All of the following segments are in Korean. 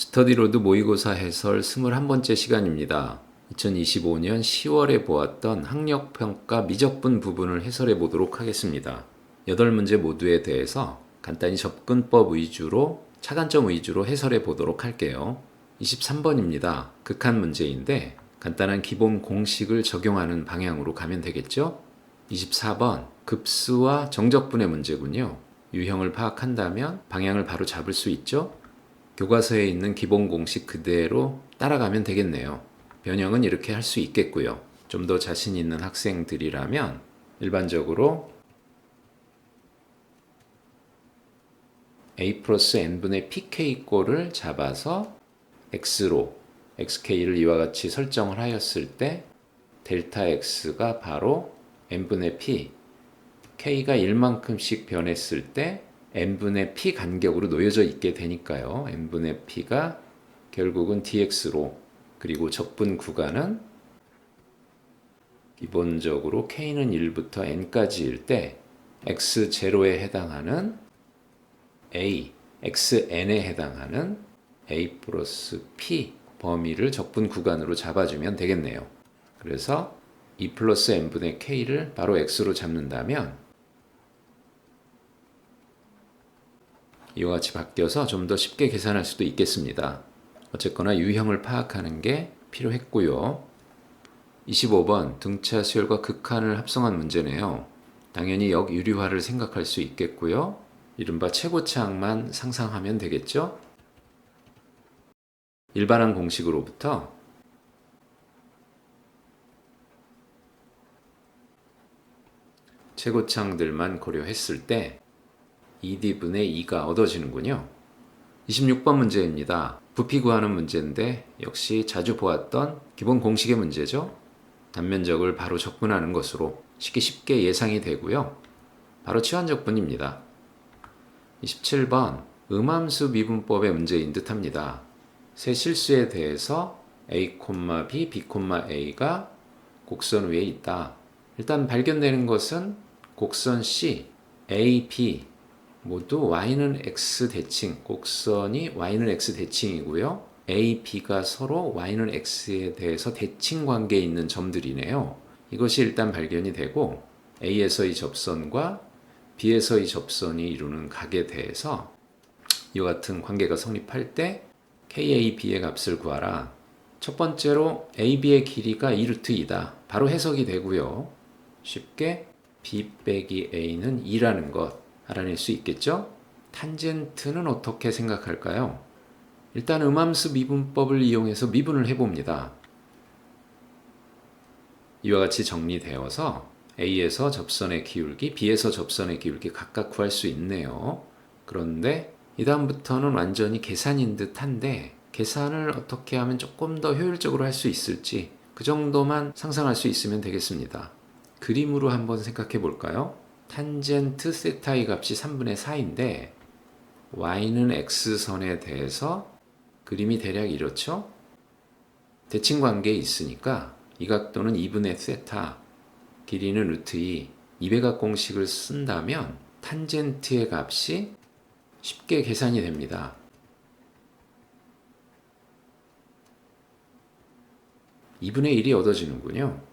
스터디로드 모의고사 해설 21번째 시간입니다. 2025년 10월에 보았던 학력평가 미적분 부분을 해설해 보도록 하겠습니다. 8문제 모두에 대해서 간단히 접근법 위주로 차관점 위주로 해설해 보도록 할게요. 23번입니다. 극한 문제인데 간단한 기본 공식을 적용하는 방향으로 가면 되겠죠? 24번 급수와 정적분의 문제군요. 유형을 파악한다면 방향을 바로 잡을 수 있죠? 교과서에 있는 기본 공식 그대로 따라가면 되겠네요. 변형은 이렇게 할 수 있겠고요. 좀 더 자신 있는 학생들이라면 일반적으로 a 플러스 n분의 pk 꼴을 잡아서 x로 xk를 이와 같이 설정을 하였을 때 델타 x가 바로 n분의 p k가 1만큼씩 변했을 때 n분의 p 간격으로 놓여져 있게 되니까요. n분의 p가 결국은 dx로 그리고 적분 구간은 기본적으로 k는 1부터 n까지일 때 x0에 해당하는 a, xn에 해당하는 a 플러스 p 범위를 적분 구간으로 잡아주면 되겠네요. 그래서 2 플러스 n분의 k를 바로 x로 잡는다면 이와 같이 바뀌어서 좀 더 쉽게 계산할 수도 있겠습니다. 어쨌거나 유형을 파악하는 게 필요했고요. 25번 등차 수열과 극한을 합성한 문제네요. 당연히 역유리화를 생각할 수 있겠고요. 이른바 최고차항만 상상하면 되겠죠? 일반항 공식으로부터 최고차항들만 고려했을 때 2d분의 2가 얻어지는군요. 26번 문제입니다. 부피 구하는 문제인데 역시 자주 보았던 기본 공식의 문제죠. 단면적을 바로 적분하는 것으로 쉽게 쉽게 예상이 되고요. 바로 치환적분입니다. 27번 음함수 미분법의 문제인 듯합니다. 세 실수에 대해서 a, b, b, a가 곡선 위에 있다. 일단 발견되는 것은 곡선 C, A, B 모두 y는 x 대칭, 곡선이 y는 x 대칭이고요. A, B가 서로 y는 x에 대해서 대칭 관계에 있는 점들이네요. 이것이 일단 발견이 되고 A에서의 접선과 B에서의 접선이 이루는 각에 대해서 이와 같은 관계가 성립할 때 KAB의 값을 구하라. 첫 번째로 AB의 길이가 2루트 2다. 바로 해석이 되고요. 쉽게 B 빼기 A는 2라는 것 알아낼 수 있겠죠? 탄젠트는 어떻게 생각할까요? 일단 음함수 미분법을 이용해서 미분을 해봅니다. 이와 같이 정리되어서 A에서 접선의 기울기, B에서 접선의 기울기 각각 구할 수 있네요. 그런데 이 다음부터는 완전히 계산인 듯한데 계산을 어떻게 하면 조금 더 효율적으로 할 수 있을지 그 정도만 상상할 수 있으면 되겠습니다. 그림으로 한번 생각해 볼까요? 탄젠트 세타의 값이 3분의 4인데 y는 x선에 대해서 그림이 대략 이렇죠? 대칭 관계에 있으니까 이 각도는 2분의 세타, 길이는 루트 2, 2배각 공식을 쓴다면 탄젠트의 값이 쉽게 계산이 됩니다. (2분의 1이) 얻어지는군요.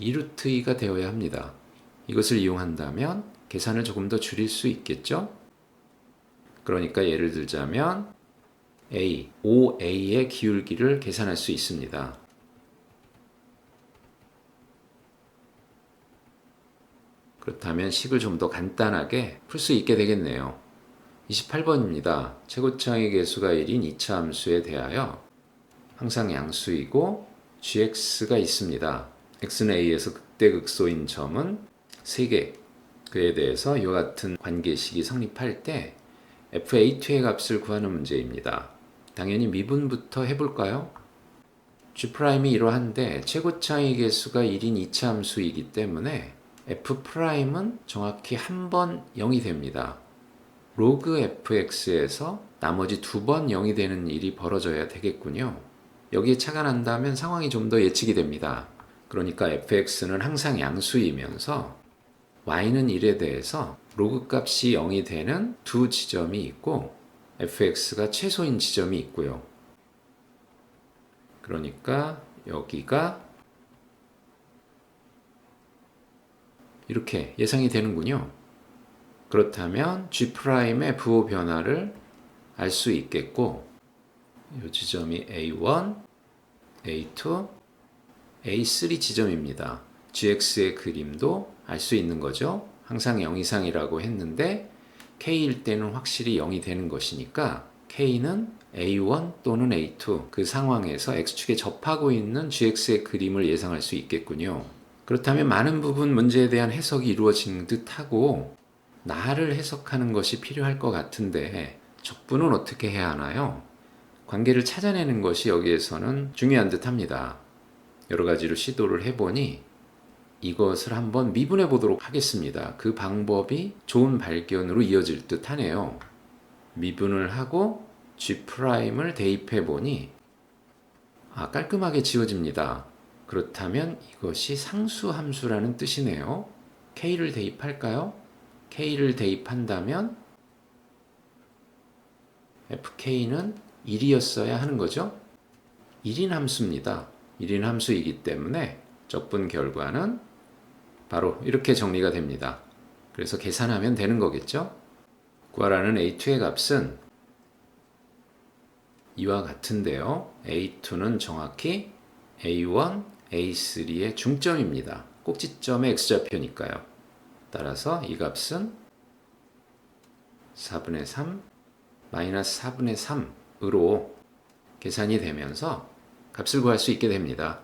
2루트 2가 되어야 합니다. 이것을 이용한다면 계산을 조금 더 줄일 수 있겠죠? 그러니까 예를 들자면 A, OA의 기울기를 계산할 수 있습니다. 그렇다면 식을 좀 더 간단하게 풀 수 있게 되겠네요. 28번입니다. 최고차의 개수가 1인 2차 함수에 대하여 항상 양수이고 gx가 있습니다. X는 a에서 극대 극소인 점은 3개 그에 대해서 이와 같은 관계식이 성립할 때 fa2의 값을 구하는 문제입니다. 당연히 미분부터 해볼까요? g'이 이러한데 최고차의 개수가 1인 2차 함수이기 때문에 f'은 정확히 한 번 0이 됩니다. 로그 fx에서 나머지 두 번 0이 되는 일이 벌어져야 되겠군요. 여기에 난다면 상황이 좀 더 예측이 됩니다. 그러니까 fx는 항상 양수이면서 y는 1에 대해서 로그 값이 0이 되는 두 지점이 있고 fx가 최소인 지점이 있고요. 그러니까 여기가 이렇게 예상이 되는군요. 그렇다면 G'의 부호 변화를 알 수 있겠고 이 지점이 A1, A2, A3 지점입니다. GX의 그림도 알 수 있는 거죠. 항상 0 이상이라고 했는데 K일 때는 확실히 0이 되는 것이니까 K는 A1 또는 A2 그 상황에서 X축에 접하고 있는 GX의 그림을 예상할 수 있겠군요. 그렇다면 많은 부분 문제에 대한 해석이 이루어진 듯하고 나를 해석하는 것이 필요할 것 같은데 적분은 어떻게 해야 하나요? 관계를 찾아내는 것이 여기에서는 중요한 듯 합니다. 여러 가지로 시도를 해보니 이것을 한번 미분해 보도록 하겠습니다. 그 방법이 좋은 발견으로 이어질 듯 하네요. 미분을 하고 G'을 대입해 보니 아, 깔끔하게 지워집니다. 그렇다면 이것이 상수 함수라는 뜻이네요. K를 대입할까요? K를 대입한다면 FK는 1이었어야 하는 거죠. 1인 함수입니다. 1인 함수이기 때문에 적분 결과는 바로 이렇게 정리가 됩니다. 그래서 계산하면 되는 거겠죠? 구하라는 A2의 값은 이와 같은데요. A2는 정확히 A1, A3의 중점입니다. 꼭지점의 x좌표니까요. 따라서 이 값은 4분의 3, 마이너스 4분의 3으로 계산이 되면서 값을 구할 수 있게 됩니다.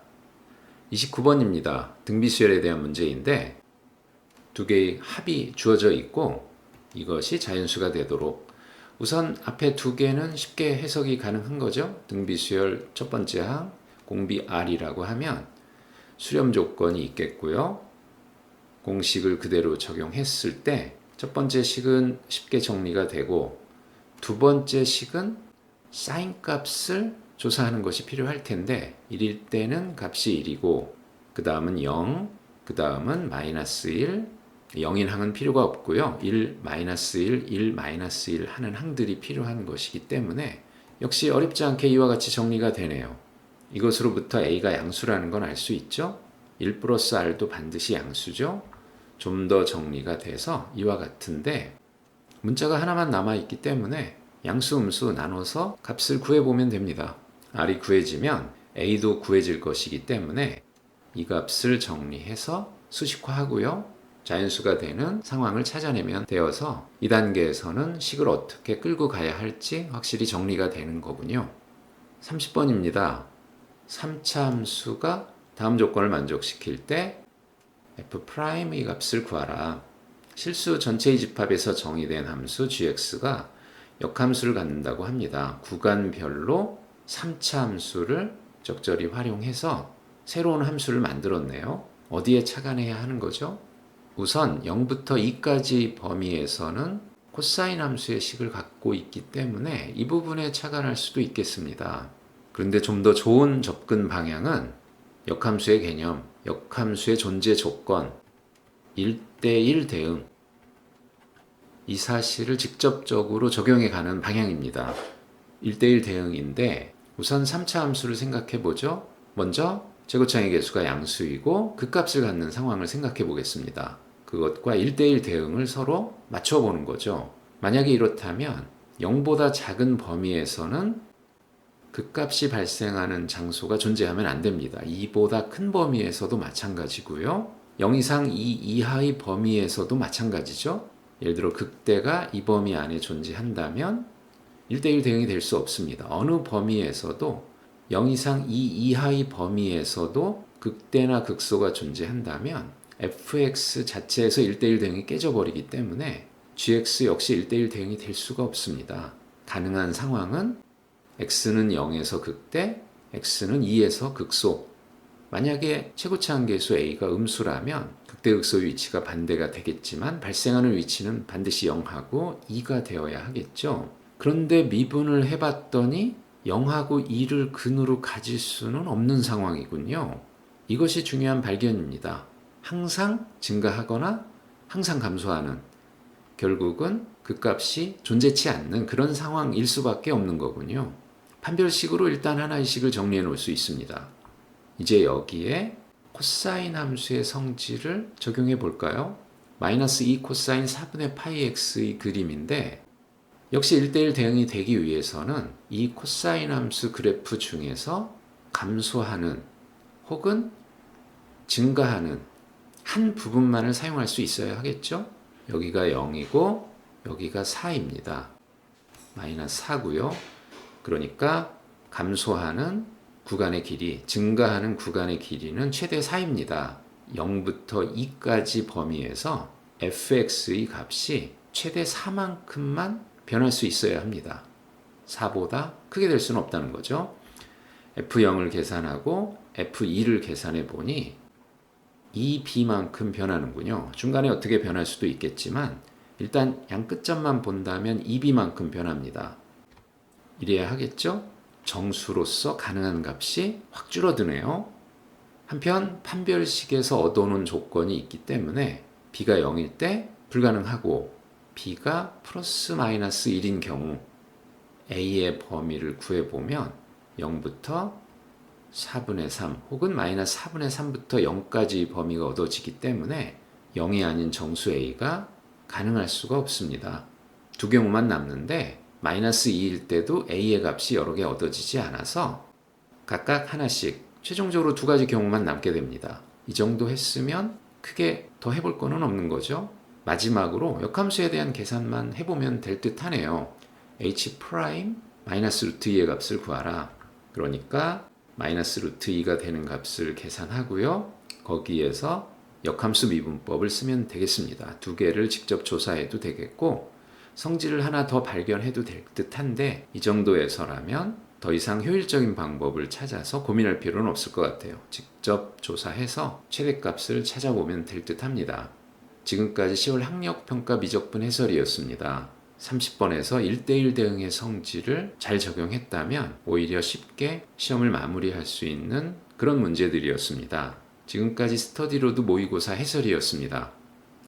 29번입니다. 등비수열에 대한 문제인데 두 개의 합이 주어져 있고 이것이 자연수가 되도록 우선 앞에 두 개는 쉽게 해석이 가능한 거죠. 등비수열 첫 번째 항 공비 R이라고 하면 수렴 조건이 있겠고요. 공식을 그대로 적용했을 때 첫 번째 식은 쉽게 정리가 되고 두 번째 식은 사인 값을 조사하는 것이 필요할 텐데 1일 때는 값이 1이고 그 다음은 0, 그 다음은 마이너스 1, 0인 항은 필요가 없고요. 1, 마이너스 1, 1, 마이너스 1 하는 항들이 필요한 것이기 때문에 역시 어렵지 않게 이와 같이 정리가 되네요. 이것으로부터 A가 양수라는 건 알 수 있죠? 1 플러스 R도 반드시 양수죠? 좀 더 정리가 돼서 이와 같은데 문자가 하나만 남아있기 때문에 양수, 음수 나눠서 값을 구해보면 됩니다. R이 구해지면 A도 구해질 것이기 때문에 이 값을 정리해서 수식화하고요. 자연수가 되는 상황을 찾아내면 되어서 이 단계에서는 식을 어떻게 끌고 가야 할지 확실히 정리가 되는 거군요. 30번입니다. 3차 함수가 다음 조건을 만족시킬 때 f'의 값을 구하라. 실수 전체의 집합에서 정의된 함수 gx가 역함수를 갖는다고 합니다. 구간별로 3차 함수를 적절히 활용해서 새로운 함수를 만들었네요. 어디에 착안해야 하는 거죠? 우선 0부터 2까지 범위에서는 코사인 함수의 식을 갖고 있기 때문에 이 부분에 착안할 수도 있겠습니다. 그런데 좀 더 좋은 접근 방향은 역함수의 개념, 역함수의 존재 조건, 1대1 대응, 이 사실을 직접적으로 적용해 가는 방향입니다. 1대1 대응인데 우선 3차 함수를 생각해 보죠. 먼저 제곱창의 개수가 양수이고 그 값을 갖는 상황을 생각해 보겠습니다. 그것과 1대1 대응을 서로 맞춰 보는 거죠. 만약에 이렇다면 0보다 작은 범위에서는 그 값이 발생하는 장소가 존재하면 안 됩니다. 2보다 큰 범위에서도 마찬가지고요. 0 이상 2 이하의 범위에서도 마찬가지죠. 예를 들어 극대가 이 범위 안에 존재한다면 1대1 대응이 될 수 없습니다. 어느 범위에서도 0 이상 2 이하의 범위에서도 극대나 극소가 존재한다면 fx 자체에서 1대1 대응이 깨져버리기 때문에 gx 역시 1대1 대응이 될 수가 없습니다. 가능한 상황은 x는 0에서 극대, x는 2에서 극소. 만약에 최고차항 계수 a가 음수라면 극대 극소 위치가 반대가 되겠지만 발생하는 위치는 반드시 0하고 2가 되어야 하겠죠. 그런데 미분을 해봤더니 0하고 2를 근으로 가질 수는 없는 상황이군요. 이것이 중요한 발견입니다. 항상 증가하거나 항상 감소하는 결국은 그 값이 존재치 않는 그런 상황일 수밖에 없는 거군요. 판별식으로 일단 하나의 식을 정리해 놓을 수 있습니다. 이제 여기에 코사인 함수의 성질을 적용해 볼까요? 마이너스 2 코사인 4분의 파이 x의 그림인데 역시 1대1 대응이 되기 위해서는 이 코사인 함수 그래프 중에서 감소하는 혹은 증가하는 한 부분만을 사용할 수 있어야 하겠죠? 여기가 0이고 여기가 4입니다. 마이너스 4고요. 그러니까 감소하는 구간의 길이, 증가하는 구간의 길이는 최대 4입니다. 0부터 2까지 범위에서 fx의 값이 최대 4만큼만 변할 수 있어야 합니다. 4보다 크게 될 수는 없다는 거죠. f0을 계산하고 f2를 계산해 보니 2b만큼 변하는군요. 중간에 어떻게 변할 수도 있겠지만 일단 양 끝점만 본다면 2b만큼 변합니다. 이래야 하겠죠? 정수로서 가능한 값이 확 줄어드네요. 한편 판별식에서 얻어놓은 조건이 있기 때문에 b가 0일 때 불가능하고 b가 플러스 마이너스 1인 경우 a의 범위를 구해보면 0부터 4분의 3 혹은 마이너스 4분의 3부터 0까지 범위가 얻어지기 때문에 0이 아닌 정수 a가 가능할 수가 없습니다. 두 경우만 남는데 마이너스 2일 때도 a의 값이 여러 개 얻어지지 않아서 각각 하나씩 최종적으로 두 가지 경우만 남게 됩니다. 이 정도 했으면 크게 더 해볼 거는 없는 거죠. 마지막으로 역함수에 대한 계산만 해보면 될 듯 하네요. h 프라임 마이너스 루트 2의 값을 구하라. 그러니까 마이너스 루트 2가 되는 값을 계산하고요. 거기에서 역함수 미분법을 쓰면 되겠습니다. 두 개를 직접 조사해도 되겠고 성질을 하나 더 발견해도 될 듯한데 이 정도에서라면 더 이상 효율적인 방법을 찾아서 고민할 필요는 없을 것 같아요. 직접 조사해서 최대값을 찾아보면 될 듯합니다. 지금까지 10월 학력평가 미적분 해설이었습니다. 30번에서 1대1 대응의 성질을 잘 적용했다면 오히려 쉽게 시험을 마무리할 수 있는 그런 문제들이었습니다. 지금까지 스터디로드 모의고사 해설이었습니다.